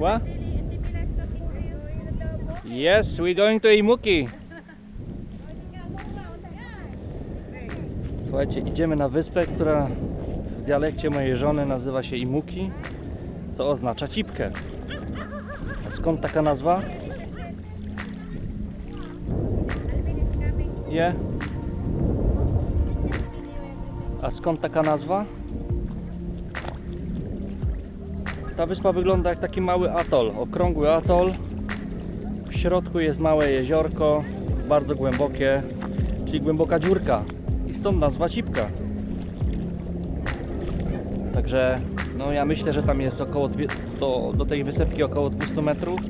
What? Yes, we're going to Imuki. Słuchajcie, idziemy na wyspę, która w dialekcie mojej żony nazywa się Imuki, co oznacza cipkę. A skąd taka nazwa? Nie. A skąd taka nazwa? Ta wyspa wygląda jak taki mały atol, okrągły atol. W środku jest małe jeziorko, bardzo głębokie, czyli głęboka dziurka. I stąd nazwa Cipka. Także no ja myślę, że tam jest około dwie, do, do tej wysepki około 200 metrów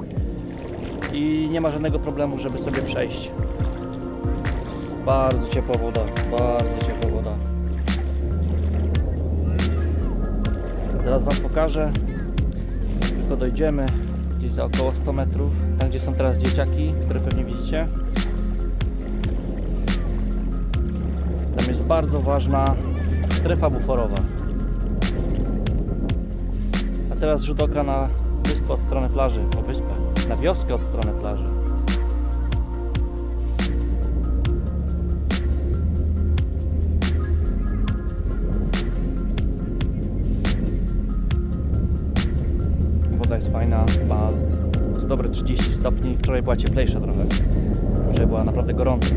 i nie ma żadnego problemu, żeby sobie przejść. Jest bardzo ciepła woda, bardzo ciepła woda. Zaraz Wam pokażę. Dojdziemy gdzieś za około 100 metrów, tam gdzie są teraz dzieciaki, które pewnie widzicie. Tam jest bardzo ważna strefa buforowa. A teraz rzut oka na wyspę od strony plaży, o wyspę, na wioskę od strony plaży. Wczoraj była cieplejsza trochę. Wczoraj była naprawdę gorąca.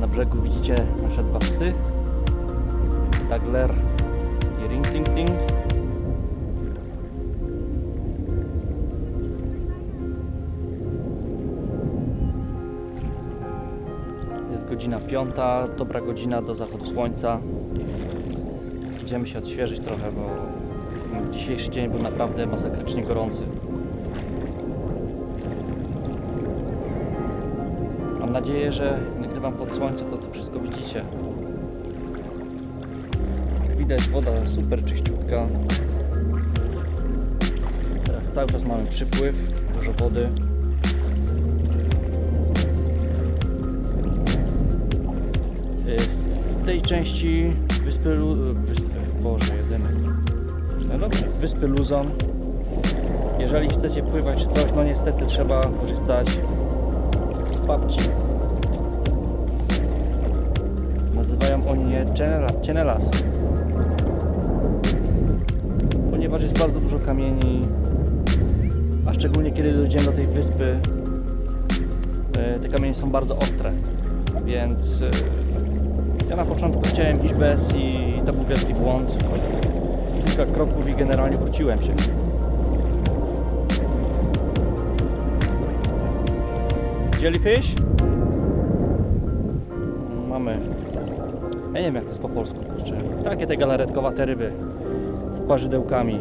Na brzegu widzicie nasze dwa psy. Dagler i Ring Ting Ting. Jest godzina piąta, dobra godzina do zachodu słońca. Idziemy się odświeżyć trochę, bo dzisiejszy dzień był naprawdę masakrycznie gorący. Mam nadzieję, że nagrywam pod słońce, to to wszystko widzicie. Widać woda super czyściutka. Teraz cały czas mamy przypływ, dużo wody. W tej części wyspy, Lu... Boże, jedyny. No dobrze, wyspy Luzon. Jeżeli chcecie pływać czy coś, no niestety trzeba korzystać z babci. Nazywają oni je Cienela- Cienelas. Ponieważ jest bardzo dużo kamieni, a szczególnie kiedy dojdziemy do tej wyspy, e, te kamienie są bardzo ostre, więc e, ja na początku chciałem iść bez i to był wielki błąd. Kilka kroków i generalnie wróciłem się. Jellyfish? Mamy. Ja nie wiem jak to jest po polsku, kurczę. Takie te galaretkowate ryby z parzydełkami.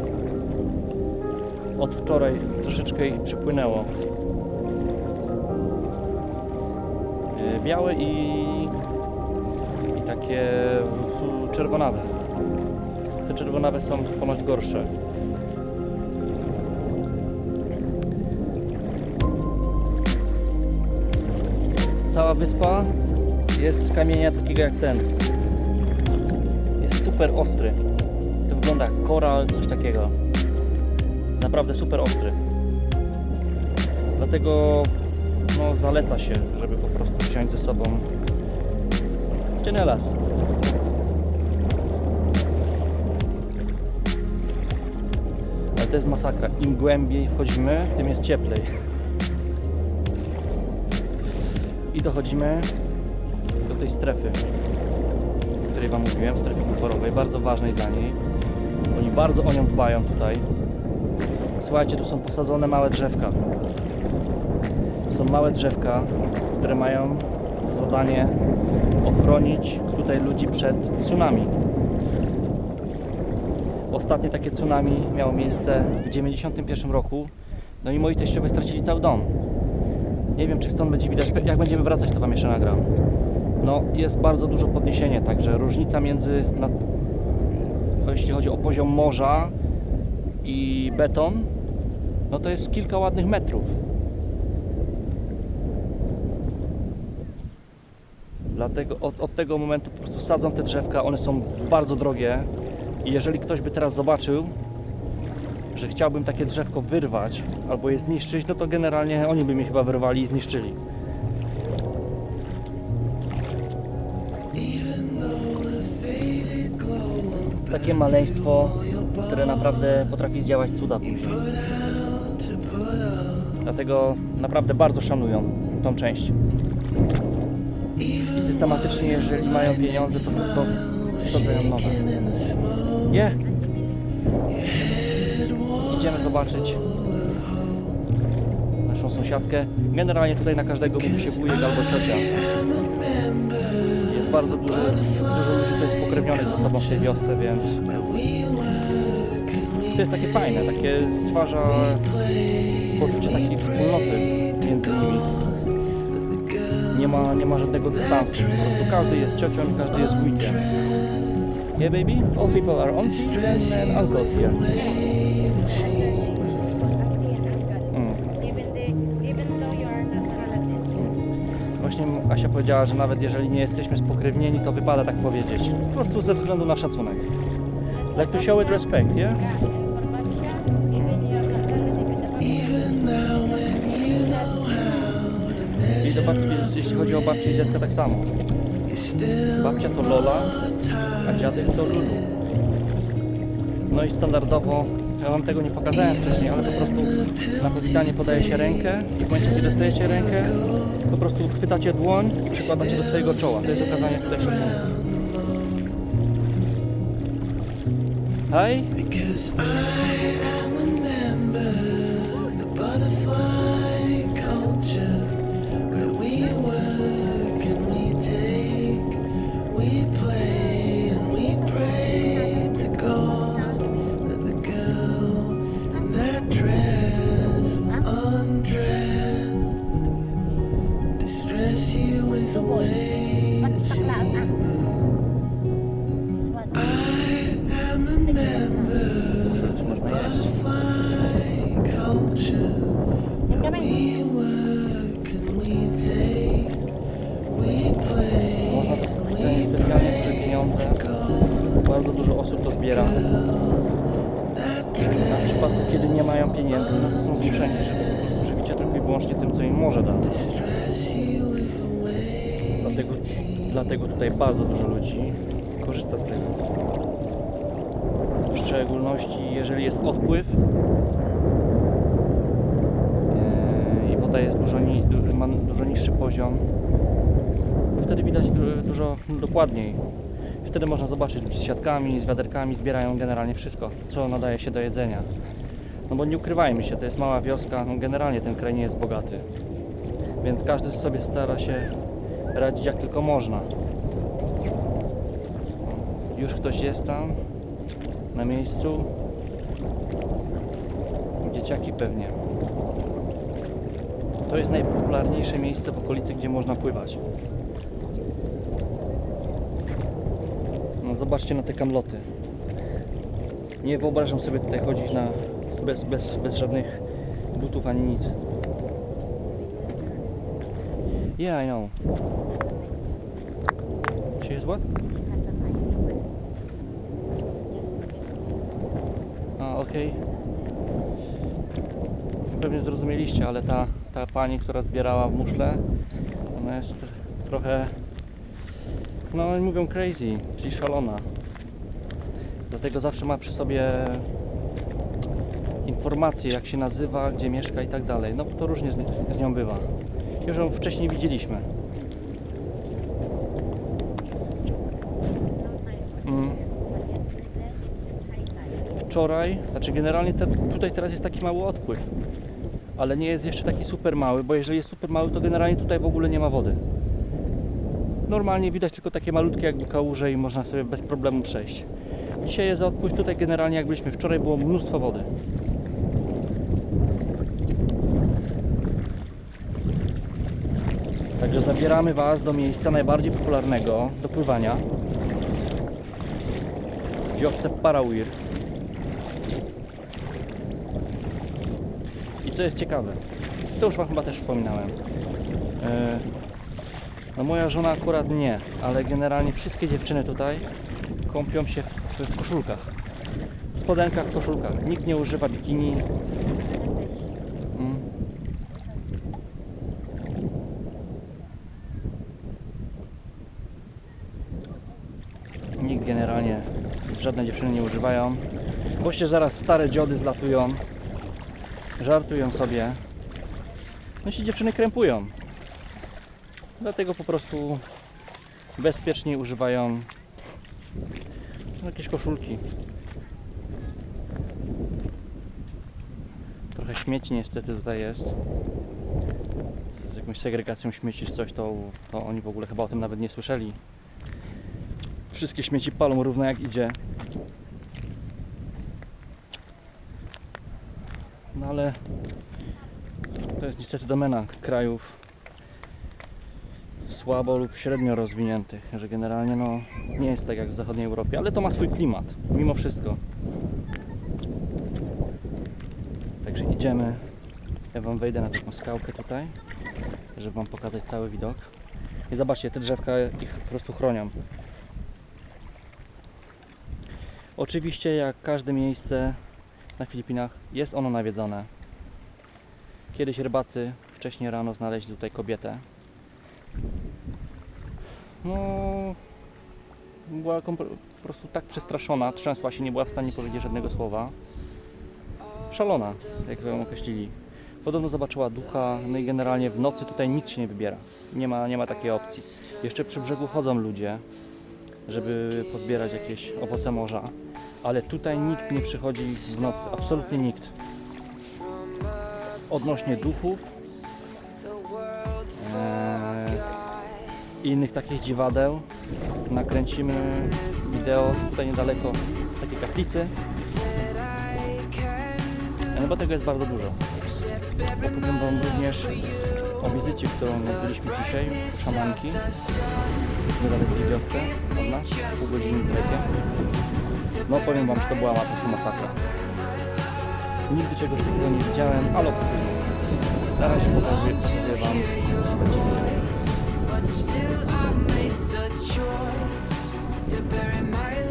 Od wczoraj troszeczkę ich przypłynęło. Yy, Białe i takie czerwonawe. Te czerwonawe są ponoć gorsze. Cała wyspa jest z kamienia takiego jak ten. Jest super ostry. To wygląda jak koral, coś takiego. Jest naprawdę super ostry. Dlatego no, zaleca się, żeby po prostu wziąć ze sobą Cienelas. Ale to jest masakra. Im głębiej wchodzimy, tym jest cieplej. I dochodzimy do tej strefy, o której Wam mówiłem, strefy buforowej, bardzo ważnej dla niej. Oni bardzo o nią dbają tutaj. Słuchajcie, tu są posadzone małe drzewka. Są małe drzewka, które mają zadanie ochronić tutaj ludzi przed tsunami. Ostatnie takie tsunami miało miejsce w 91 roku. No i moi teściowie stracili cały dom. Nie wiem, czy stąd będzie widać. Jak będziemy wracać, to Wam jeszcze nagram. No, jest bardzo dużo podniesienie, także różnica między, jeśli chodzi o poziom morza i beton, no to jest kilka ładnych metrów. Dlatego od, od tego momentu po prostu sadzą te drzewka, one są bardzo drogie i jeżeli ktoś by teraz zobaczył, że chciałbym takie drzewko wyrwać albo je zniszczyć, no to generalnie oni by mi chyba wyrwali i zniszczyli. Takie maleństwo, które naprawdę potrafi zdziałać cuda później. Dlatego naprawdę bardzo szanują tą część. Systematycznie, jeżeli mają pieniądze, to, to sadzają nowe. Nie! Idziemy zobaczyć naszą sąsiadkę. Generalnie tutaj na każdego mówi się wujek albo ciocia. Jest bardzo dużo, dużo ludzi tutaj spokrewnionych ze sobą w tej wiosce, więc to jest takie fajne, takie stwarza poczucie takiej wspólnoty między nimi. Nie ma, nie ma żadnego dystansu. Po prostu każdy jest ciocią i każdy jest wujkiem. Yeah baby, all people are aunties and, and uncles here. Mm. Właśnie Asia powiedziała, że nawet jeżeli nie jesteśmy spokrewnieni, to wypada tak powiedzieć. Po prostu ze względu na szacunek. Like to show it respect, yeah? I do babci, jeśli chodzi o babcię i dziadka, tak samo. Babcia to Lola, a dziadek to Lulu. No i standardowo, ja wam tego nie pokazałem wcześniej, ale po prostu na powitanie podaje się rękę i w momencie, kiedy dostajecie rękę, po prostu chwytacie dłoń i przykładacie do swojego czoła. To jest okazanie tutaj szacunku. Hej! Dużo, ma dużo niższy poziom, wtedy widać du- dużo dokładniej. Wtedy można zobaczyć z siatkami, z wiaderkami, zbierają generalnie wszystko, co nadaje się do jedzenia. No bo nie ukrywajmy się, to jest mała wioska, no generalnie ten kraj nie jest bogaty. Więc każdy sobie stara się radzić jak tylko można. Już ktoś jest tam, na miejscu. Dzieciaki pewnie. To jest najpopularniejsze miejsce w okolicy, gdzie można pływać. No zobaczcie na te kamloty. Nie wyobrażam sobie tutaj chodzić na bez, bez, bez żadnych butów ani nic. Yeah, I know. She is what? A, okej. Pewnie zrozumieliście, ale ta, ta pani, która zbierała muszle, ona jest trochę, no oni mówią crazy, czyli szalona. Dlatego zawsze ma przy sobie informacje, jak się nazywa, gdzie mieszka i tak dalej. No to różnie z, z, nią bywa. Już ją wcześniej widzieliśmy. Mm. Wczoraj, znaczy generalnie te, tutaj teraz jest taki mały odpływ, ale nie jest jeszcze taki super mały, bo jeżeli jest super mały, to generalnie tutaj w ogóle nie ma wody. Normalnie widać tylko takie malutkie jakby kałuże i można sobie bez problemu przejść. Dzisiaj jest odpływ, tutaj generalnie jak byliśmy wczoraj było mnóstwo wody. Także zabieramy Was do miejsca najbardziej popularnego do pływania wiosce Parawir. Co jest ciekawe, to już Wam chyba też wspominałem. e, No moja żona akurat nie, ale generalnie wszystkie dziewczyny tutaj kąpią się w, w koszulkach. Spodenkach, w koszulkach. Nikt nie używa bikini. Mm. Nikt generalnie, żadne dziewczyny nie używają. Bo się zaraz stare dziody zlatują. Żartują sobie. No się dziewczyny krępują. Dlatego po prostu bezpiecznie używają jakieś koszulki. Trochę śmieci niestety tutaj jest. Z, z jakąś segregacją śmieci czy coś, to, to oni w ogóle chyba o tym nawet nie słyszeli. Wszystkie śmieci palą równo jak idzie. No ale to jest niestety domena krajów słabo lub średnio rozwiniętych, że generalnie no, nie jest tak jak w zachodniej Europie, ale to ma swój klimat, mimo wszystko. Także idziemy. Ja Wam wejdę na taką skałkę tutaj, żeby Wam pokazać cały widok. I zobaczcie, te drzewka ich po prostu chronią. Oczywiście, jak każde miejsce na Filipinach, jest ono nawiedzone. Kiedyś rybacy wcześniej rano znaleźli tutaj kobietę. No, była po prostu tak przestraszona, trzęsła się, nie była w stanie powiedzieć żadnego słowa. Szalona, jak ją określili. Podobno zobaczyła ducha, no i generalnie w nocy tutaj nic się nie wybiera. Nie ma, nie ma takiej opcji. Jeszcze przy brzegu chodzą ludzie, żeby pozbierać jakieś owoce morza, ale tutaj nikt nie przychodzi w nocy, absolutnie nikt. Odnośnie duchów i innych takich dziwadeł, nakręcimy wideo tutaj niedaleko w takiej kaplicy. No bo tego jest bardzo dużo. Opowiem Wam również o wizycie, którą odbyliśmy dzisiaj szamanki w niedalekiej wiosce od nas, pół godziny trekiem. No powiem Wam, że to była po masakra. Nigdy czegoś takiego nie widziałem, ale o później. Na razie pokażę Wam słuchajcie, video. But still I make the choice to bury my love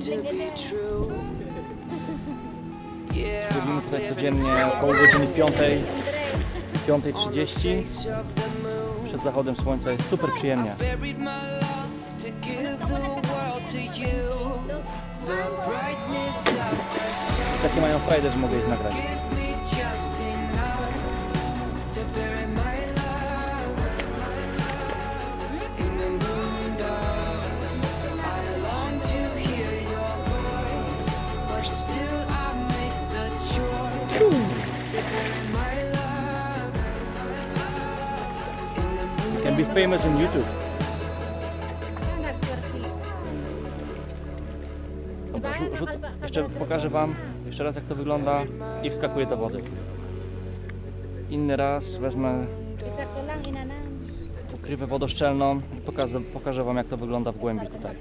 to be true. I'm tutaj codziennie około godziny 5, 5.30 face of the moon. przed zachodem słońca. Jest super przyjemnie. Sun Takie mają frajdę, że mogę ich nagrać. Famous on YouTube. Dobra, rzu-. Jeszcze pokażę Wam jeszcze raz jak to wygląda i wskakuję do wody. Inny raz wezmę pokrywę wodoszczelną i pokażę, pokażę Wam jak to wygląda w głębi tutaj.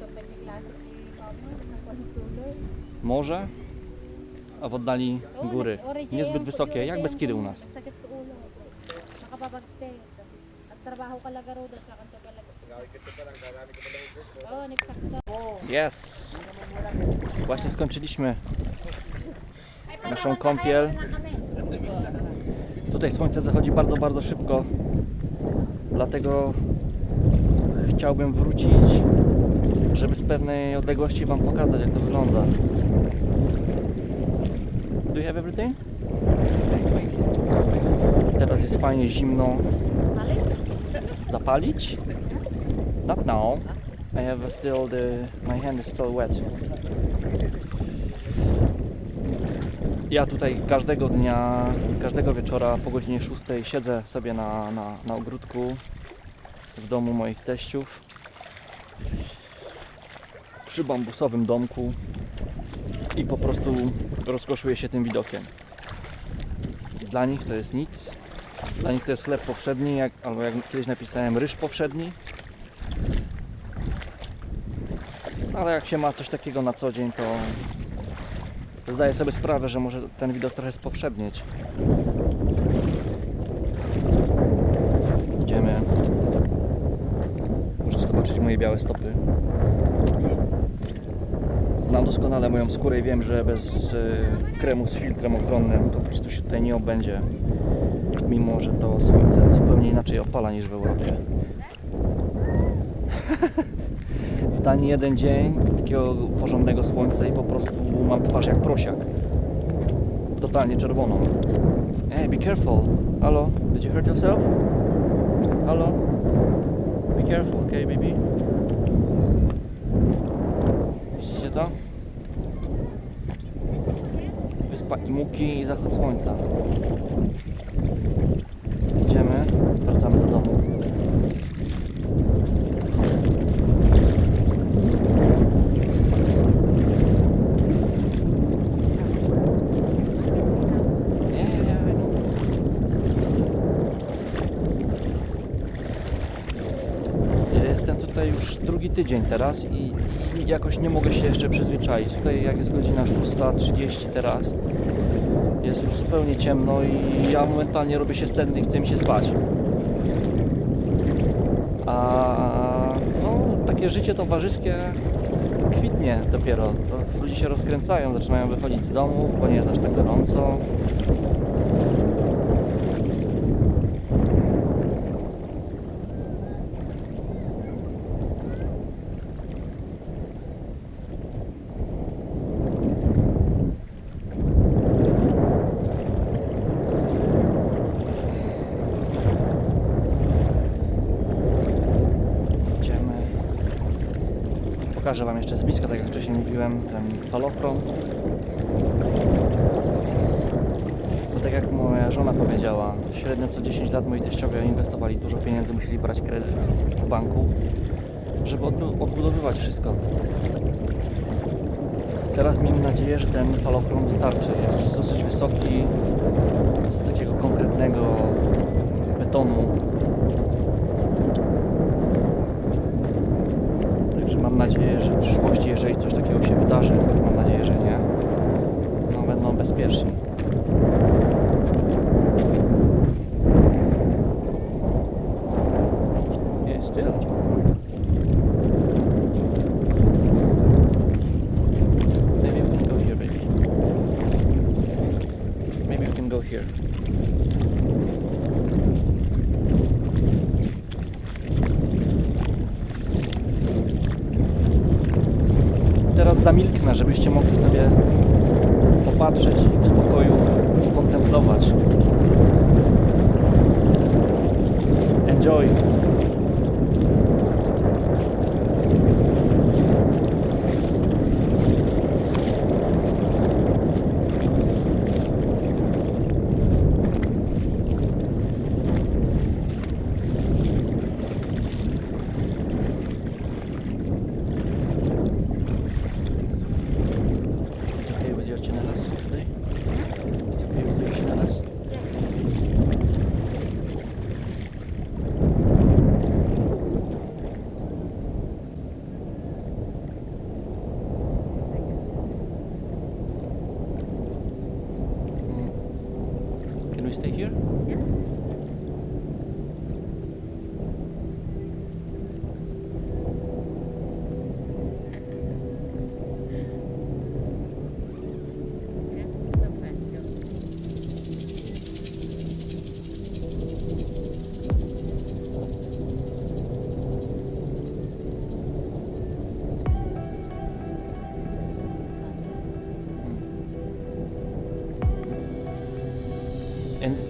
Morze a w oddali góry. Niezbyt wysokie, jak Beskidy u nas. Sakit sa ulo. Nakababagte. At trabaho ka at kakanto ka laga. Oo, nagsakto. Yes! Właśnie skończyliśmy naszą kąpiel. Tutaj słońce zachodzi bardzo, bardzo szybko. Dlatego chciałbym wrócić, żeby z pewnej odległości Wam pokazać, jak to wygląda. Do you have everything? Teraz jest fajnie zimno. Zapalić? Not now. I have still the. My hand is still wet. Ja tutaj każdego dnia, każdego wieczora po godzinie 6 siedzę sobie na, na, na ogródku w domu moich teściów. Przy bambusowym domku i po prostu rozkoszuję się tym widokiem. Dla nich to jest nic. Dla nich to jest chleb powszedni, jak, albo jak kiedyś napisałem, ryż powszedni. Ale jak się ma coś takiego na co dzień, to zdaję sobie sprawę, że może ten widok trochę spowszednieć. Idziemy. Możecie zobaczyć moje białe stopy. Znam doskonale moją skórę i wiem, że bez y, kremu z filtrem ochronnym to po prostu się tutaj nie obędzie. Mimo, że to słońce zupełnie inaczej opala niż w Europie. w tani jeden dzień takiego porządnego słońca i po prostu mam twarz jak prosiak. Totalnie czerwoną. Hey, be careful. Halo, did you hurt yourself? Halo? Be careful, okay, baby? Widzicie to? Wyspa Imuki i zachód słońca. Idziemy, wracamy do domu. Nie, nie, nie, no. Ja Jestem tutaj już drugi tydzień teraz i, i jakoś nie mogę się jeszcze przyzwyczaić. Tutaj jak jest godzina 6.30 teraz, jest już zupełnie ciemno i ja momentalnie robię się senny i chce mi się spać. A no, takie życie towarzyskie kwitnie dopiero. Ludzie się rozkręcają, zaczynają wychodzić z domu, bo nie jest aż tak gorąco. Idziemy. Pokażę Wam jeszcze z bliska, tak jak wcześniej mówiłem, ten falochron. Bo tak jak moja żona powiedziała, średnio co 10 lat moi teściowie inwestowali dużo pieniędzy, musieli brać kredyt w banku, żeby odbu- odbudowywać wszystko. Teraz miejmy nadzieję, że ten falochron wystarczy. Jest dosyć wysoki, z takiego konkretnego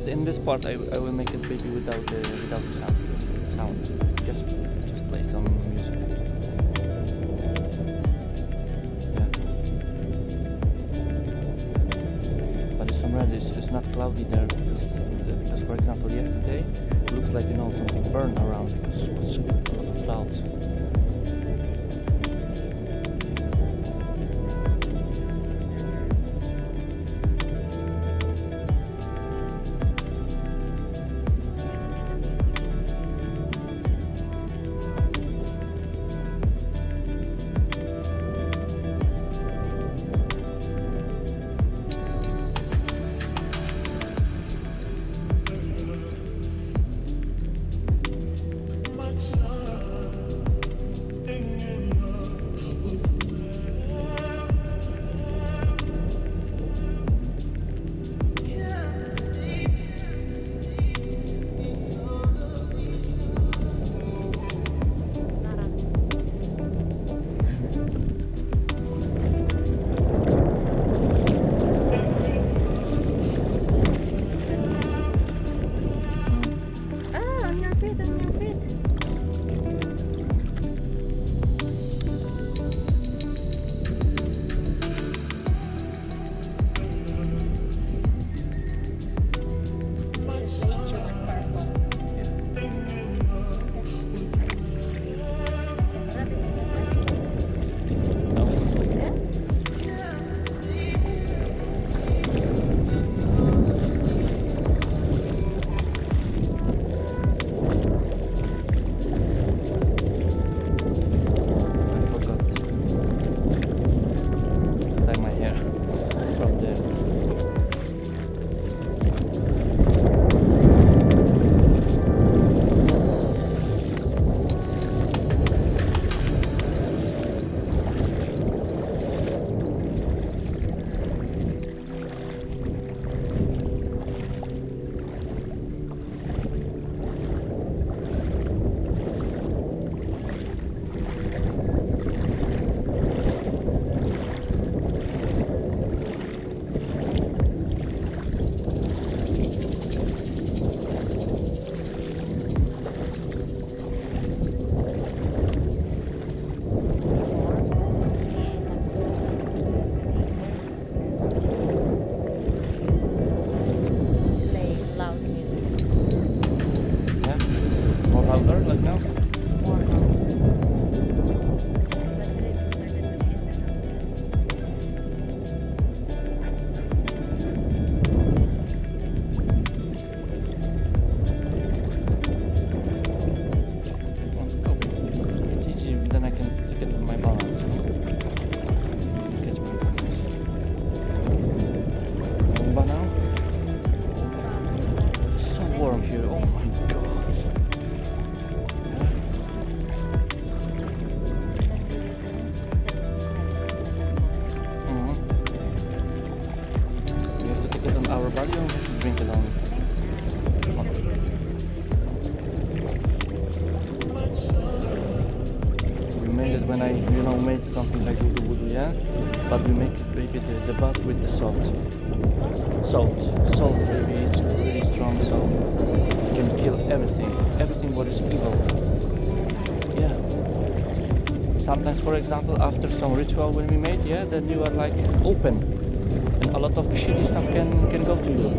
in this part, I, I will make it maybe without the without the sound. Sound. Just just play some music. Yeah. But it's red. It's, it's not cloudy there for example, after some ritual when we made, yeah, then you are like open. And a lot of shitty stuff can, can go to you.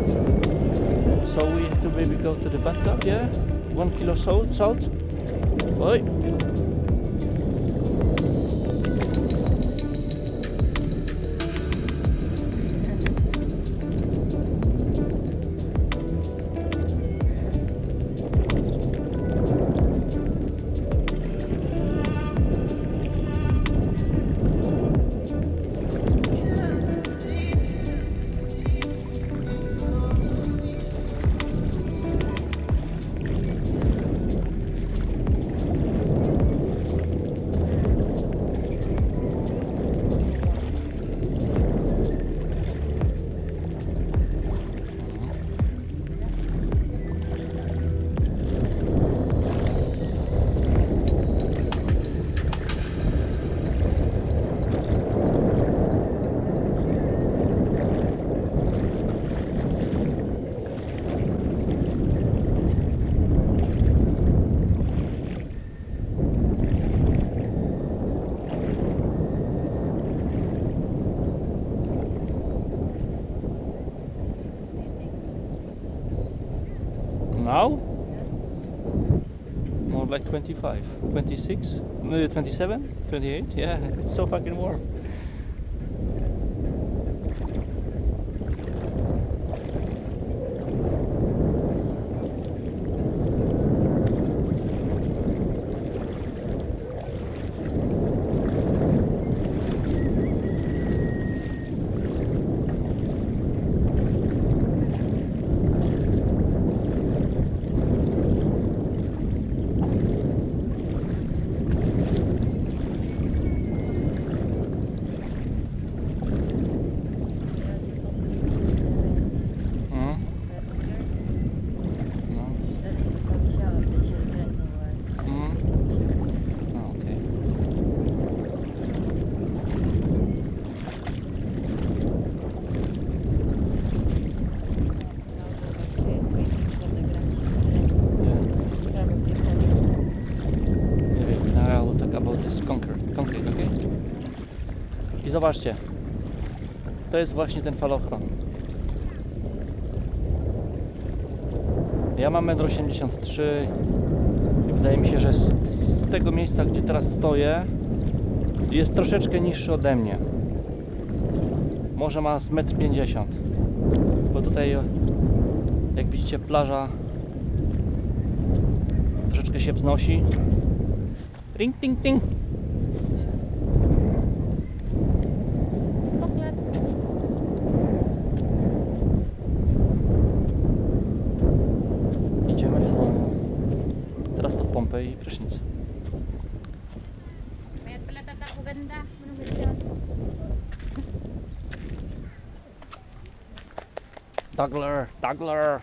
So we have to maybe go to the bathtub, yeah? One kilo salt, salt. Oi. 25, 26, no, 27, 28. Yeah, it's so fucking warm. Zobaczcie, to jest właśnie ten falochron. Ja mam 1,83 m i wydaje mi się, że z, tego miejsca, gdzie teraz stoję, jest troszeczkę niższy ode mnie. Może ma z 1,50 m. Bo tutaj, jak widzicie, plaża troszeczkę się wznosi. Ring, ting, ting. Dagler, Dagler.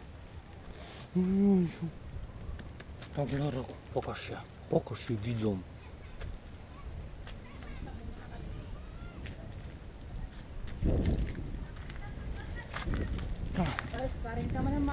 Dagler, pokaż się. Pokaż się widzom. Ay, paring ka man ng